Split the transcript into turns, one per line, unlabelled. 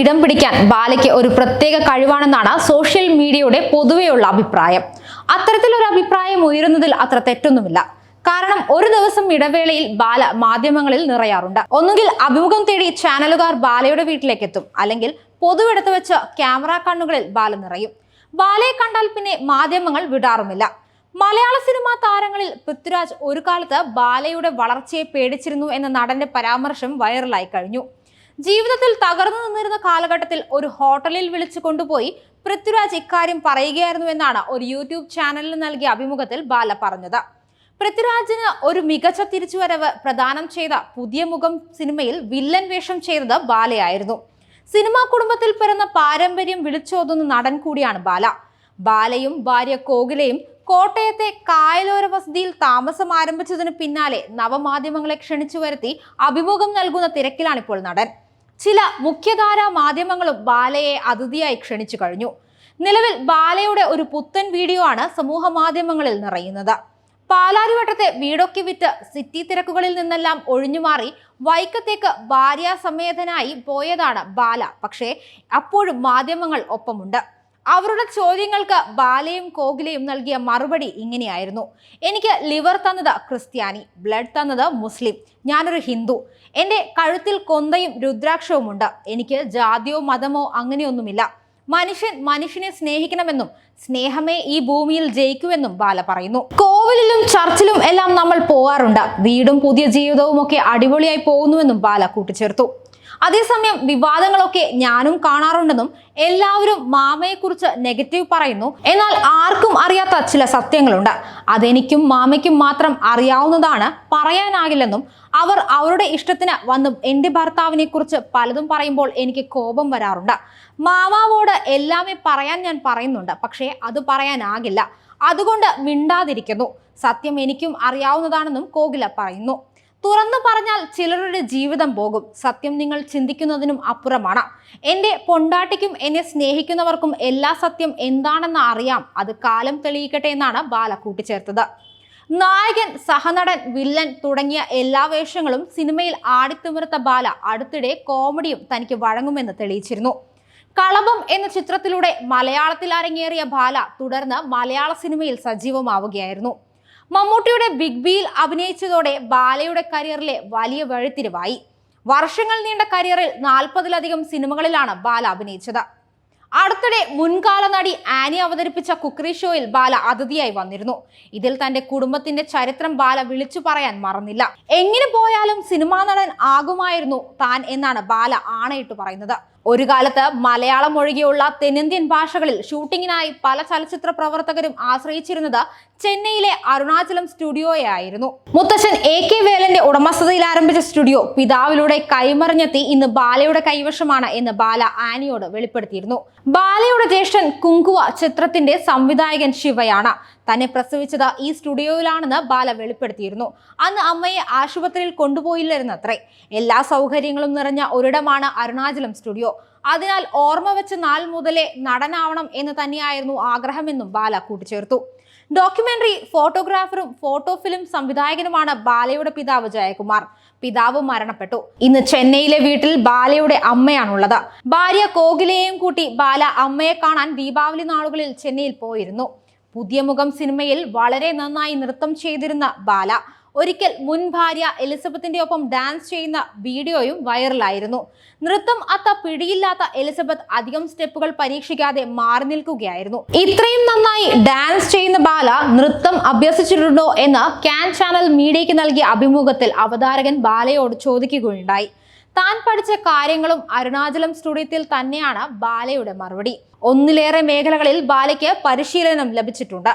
ഇടം പിടിക്കാൻ ബാലയ്ക്ക് ഒരു പ്രത്യേക കഴിവാണെന്നാണ് സോഷ്യൽ മീഡിയയുടെ പൊതുവെയുള്ള അഭിപ്രായം. അത്തരത്തിലൊരു അഭിപ്രായം ഉയരുന്നതിൽ അത്ര തെറ്റൊന്നുമില്ല. കാരണം ഒരു ദിവസം ഇടവേളയിൽ ബാല മാധ്യമങ്ങളിൽ നിറയാറുണ്ട്. ഒന്നുകിൽ അഭിമുഖം തേടി ചാനലുകാർ ബാലയുടെ വീട്ടിലേക്ക് എത്തും അല്ലെങ്കിൽ പൊതുവെടുത്ത് വെച്ച് ക്യാമറ കണ്ണുകളിൽ ബാല നിറയും. ബാലയെ കണ്ടാൽ പിന്നെ മാധ്യമങ്ങൾ വിടാറുമില്ല. മലയാള സിനിമാ താരങ്ങളിൽ പൃഥ്വിരാജ് ഒരു കാലത്ത് ബാലയുടെ വളർച്ചയെ പേടിച്ചിരുന്നു എന്ന നടന്റെ പരാമർശം വൈറലായി കഴിഞ്ഞു. ജീവിതത്തിൽ തകർന്നു നിന്നിരുന്ന കാലഘട്ടത്തിൽ ഒരു ഹോട്ടലിൽ വിളിച്ചു കൊണ്ടുപോയി പൃഥ്വിരാജ് ഇക്കാര്യം പറയുകയായിരുന്നു എന്നാണ് ഒരു യൂട്യൂബ് ചാനലിൽ നൽകിയ അഭിമുഖത്തിൽ ബാല പറഞ്ഞത്. പൃഥ്വിരാജിന് ഒരു മികച്ച തിരിച്ചുവരവ് പ്രദാനം ചെയ്ത പുതിയ മുഖം സിനിമയിൽ വില്ലൻ വേഷം ചെയ്തത് ബാലയായിരുന്നു. സിനിമാ കുടുംബത്തിൽ പിറന്ന പാരമ്പര്യം വിളിച്ചോതുന്ന നടൻ കൂടിയാണ് ബാല. ബാലയും ഭാര്യ കോകിലയും കോട്ടയത്തെ കായലോര വസതിയിൽ താമസം ആരംഭിച്ചതിന് പിന്നാലെ നവമാധ്യമങ്ങളെ ക്ഷണിച്ചു വരുത്തി അഭിമുഖം നൽകുന്ന തിരക്കിലാണിപ്പോൾ നടൻ. ചില മുഖ്യധാരാ മാധ്യമങ്ങളും ബാലയെ അതിഥിയായി ക്ഷണിച്ചു കഴിഞ്ഞു. നിലവിൽ ബാലയുടെ ഒരു പുത്തൻ വീഡിയോ ആണ് സമൂഹ മാധ്യമങ്ങളിൽ നിറയുന്നത്. പാലാരിവട്ടത്തെ വീടൊക്കെ വിറ്റ് സിറ്റി തിരക്കുകളിൽ നിന്നെല്ലാം ഒഴിഞ്ഞുമാറി വൈക്കത്തേക്ക് ഭാര്യാസമേതനായി പോയതാണ് ബാല. പക്ഷേ അപ്പോഴും മാധ്യമങ്ങൾ ഒപ്പമുണ്ട്. അവരുടെ ചോദ്യങ്ങൾക്ക് ബാലയും കോകിലയും നൽകിയ മറുപടി ഇങ്ങനെയായിരുന്നു. എനിക്ക് ലിവർ തന്നത് ക്രിസ്ത്യാനി ബ്ലഡ് തന്നത് മുസ്ലിം ഞാനൊരു ഹിന്ദു. എന്റെ കഴുത്തിൽ കൊന്തയും രുദ്രാക്ഷവുമുണ്ട്. എനിക്ക് ജാതിയോ മതമോ അങ്ങനെയൊന്നുമില്ല. മനുഷ്യൻ മനുഷ്യനെ സ്നേഹിക്കണമെന്നും സ്നേഹമേ ഈ ഭൂമിയിൽ ജയിക്കുമെന്നും ബാല പറയുന്നു. കോവിലിലും ചർച്ചിലും എല്ലാം നമ്മൾ പോവാറുണ്ട് വീടും പുതിയ ജീവിതവും ഒക്കെ അടിപൊളിയായി പോകുന്നുവെന്നും ബാല കൂട്ടിച്ചേർത്തു. അതേസമയം വിവാദങ്ങളൊക്കെ ഞാനും കാണാറുണ്ടെന്നും എല്ലാവരും മാമയെക്കുറിച്ച് നെഗറ്റീവ് പറയുന്നു. എന്നാൽ ആർക്കും അറിയാത്ത ചില സത്യങ്ങളുണ്ട്. അതെനിക്കും മാമയ്ക്കും മാത്രം അറിയാവുന്നതാണ് പറയാനാകില്ലെന്നും അവർ അവരുടെ ഇഷ്ടത്തിന് വന്നും എന്റെ ഭർത്താവിനെ കുറിച്ച് പലതും പറയുമ്പോൾ എനിക്ക് കോപം വരാറുണ്ട്. മാമാവോട് എല്ലാമേ പറയാൻ ഞാൻ പറയുന്നുണ്ട്. പക്ഷേ അത് പറയാനാകില്ല. അതുകൊണ്ട് മിണ്ടാതിരിക്കുന്നു. സത്യം എനിക്കും അറിയാവുന്നതാണെന്നും കോകില പറയുന്നു. തുറന്നു പറഞ്ഞാൽ ചിലരുടെ ജീവിതം പോകും. സത്യം നിങ്ങൾ ചിന്തിക്കുന്നതിനും അപ്പുറമാണ്. എന്റെ പൊണ്ടാട്ടിക്കും എന്നെ സ്നേഹിക്കുന്നവർക്കും എല്ലാ സത്യം എന്താണെന്ന് അറിയാം. അത് കാലം തെളിയിക്കട്ടെ എന്നാണ് ബാല കൂട്ടിച്ചേർത്തത്. നായകൻ സഹനടൻ വില്ലൻ തുടങ്ങിയ എല്ലാ വേഷങ്ങളും സിനിമയിൽ ആടിത്തിമിർത്ത ബാല അടുത്തിടെ കോമഡിയും തനിക്ക് വഴങ്ങുമെന്ന് തെളിയിച്ചിരുന്നു. കളഭം എന്ന ചിത്രത്തിലൂടെ മലയാളത്തിൽ അരങ്ങേറിയ ബാല തുടർന്ന് മലയാള സിനിമയിൽ സജീവമാവുകയായിരുന്നു. മമ്മൂട്ടിയുടെ ബിഗ് ബിയിൽ അഭിനയിച്ചതോടെ ബാലയുടെ കരിയറിലെ വലിയ വഴിത്തിരിവായി. വർഷങ്ങൾ നീണ്ട കരിയറിൽ നാൽപ്പതിലധികം സിനിമകളിലാണ് ബാല അഭിനയിച്ചത്. അടുത്തിടെ മുൻകാല നടി ആനി അവതരിപ്പിച്ച കുക്കറി ഷോയിൽ ബാല അതിഥിയായി വന്നിരുന്നു. ഇതിൽ തന്റെ കുടുംബത്തിന്റെ ചരിത്രം ബാല വിളിച്ചു പറയാൻ മറന്നില്ല. എങ്ങനെ പോയാലും സിനിമാ നടൻ ആകുമായിരുന്നു താൻ എന്നാണ് ബാല ആണയിട്ട് പറയുന്നത്. ഒരു കാലത്ത് മലയാളം ഒഴികെയുള്ള തെന്നിന്ത്യൻ ഭാഷകളിൽ ഷൂട്ടിങ്ങിനായി പല ചലച്ചിത്ര പ്രവർത്തകരും ആശ്രയിച്ചിരുന്നത് ചെന്നൈയിലെ അരുണാചലം സ്റ്റുഡിയോയായിരുന്നു മുത്തശ്ശൻ എ കെ വേലന്റെ ഉടമസ്ഥതയിൽ ആരംഭിച്ച സ്റ്റുഡിയോ പിതാവിലൂടെ കൈമറിഞ്ഞെത്തി ഇന്ന് ബാലയുടെ കൈവശമാണ് എന്ന് ബാല ആനിയോട് വെളിപ്പെടുത്തിയിരുന്നു. ബാലയുടെ ജ്യേഷ്ഠൻ കുങ്കുവ ചിത്രത്തിന്റെ സംവിധായകൻ ശിവയാണ്. തന്നെ പ്രസവിച്ചത് ഈ സ്റ്റുഡിയോയിലാണെന്ന് ബാല വെളിപ്പെടുത്തിയിരുന്നു. അന്ന് അമ്മയെ ആശുപത്രിയിൽ കൊണ്ടുപോയില്ലായിരുന്നത്രേ. എല്ലാ സൗകര്യങ്ങളും നിറഞ്ഞ ഒരിടമാണ് അരുണാചലം സ്റ്റുഡിയോ. അതിനാൽ ഓർമ്മ വെച്ച് നാൾ മുതലേ നടനാവണം എന്ന് തന്നെയായിരുന്നു ആഗ്രഹമെന്നും ബാല കൂട്ടിച്ചേർത്തു. ഡോക്യുമെന്ററി ഫോട്ടോഗ്രാഫറും ഫോട്ടോ ഫിലിം സംവിധായകനുമാണ് ബാലയുടെ പിതാവ് ജയകുമാർ. പിതാവ് മരണപ്പെട്ടു. ഇന്ന് ചെന്നൈയിലെ വീട്ടിൽ ബാലയുടെ അമ്മയാണുള്ളത്. ഭാര്യ കോകിലയെയും കൂട്ടി ബാല അമ്മയെ കാണാൻ ദീപാവലി നാളുകളിൽ ചെന്നൈയിൽ പോയിരുന്നു. പുതിയ മുഖം സിനിമയിൽ വളരെ നന്നായി നൃത്തം ചെയ്തിരുന്ന ബാല ഒരിക്കൽ മുൻ ഭാര്യ എലിസബത്തിന്റെ ഒപ്പം ഡാൻസ് ചെയ്യുന്ന വീഡിയോയും വൈറലായിരുന്നു. നൃത്തം അത്ത പിടിയില്ലാത്ത എലിസബത്ത് അധികം സ്റ്റെപ്പുകൾ പരീക്ഷിക്കാതെ മാറി നിൽക്കുകയായിരുന്നു. ഇത്രയും നന്നായി ഡാൻസ് ചെയ്യുന്ന ബാല നൃത്തം അഭ്യസിച്ചിട്ടുണ്ടോ എന്ന് ക്യാൻ ചാനൽ മീഡിയയ്ക്ക് നൽകിയ അഭിമുഖത്തിൽ അവതാരകൻ ബാലയോട് ചോദിക്കുകയുണ്ടായി. താൻ പഠിച്ച കാര്യങ്ങളും അരുണാചലം സ്റ്റുഡിയോത്തിൽ തന്നെയാണ് ബാലയുടെ മറുപടി. ഒന്നിലേറെ മേഖലകളിൽ ബാലയ്ക്ക് പരിശീലനം ലഭിച്ചിട്ടുണ്ട്.